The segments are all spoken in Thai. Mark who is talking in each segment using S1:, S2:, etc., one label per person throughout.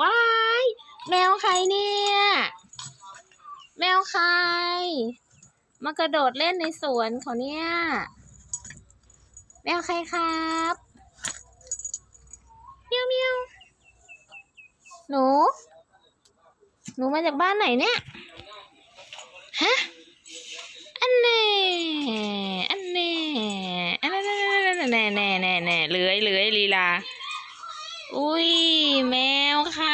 S1: ว้าย แมวใครเนี่ย แมวใคร มากระโดดเล่นในสวนเขาเนี่ย แมวใครครับเมียวเมียวหนู หนูมาจากบ้านไหนเนี่ย ฮะ อันแน่อันแน่อันแน่แน่แน่แน่แน่เลื้อยเลื้อยลีลา อุ้ยแมวใคร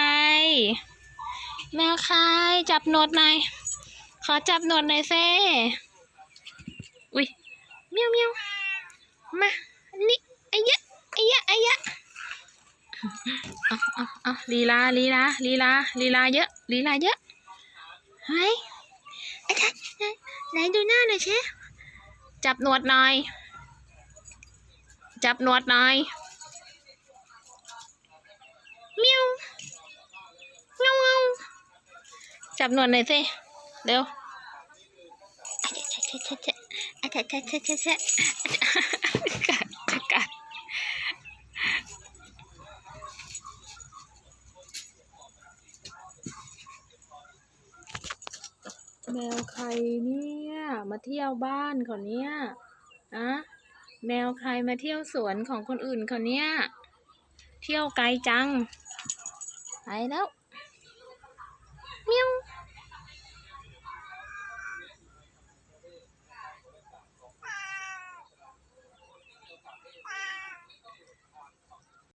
S1: แมวใครจับหนวดหน่อย ขอจับหนวดหน่อยเซ่อุ้ยเมียวเมียวมา นี่ไอ้ยะไอ้ยะไอ้ยะเอาเอาเอาลีลาลีลาลีลาลีลาเยอะลีลาเยอะเฮ้ยไอ้ท่านไหนดูหน้าหน่อยเชจับหนวดหน่อย จับหนวดหน่อย เมียวเงาเงาจับหนวดหน่อยสิเร็วอะเชะชะชะเชะอะชะชะชะชะชะกัดกัดแมวใครเนี่ย มาเที่ยวบ้านเขาเนี่ยอะแมวใครมาเที่ยวสวนของคนอื่นเขาเนี่ย เที่ยวไกลจัง ไปแล้ว มิว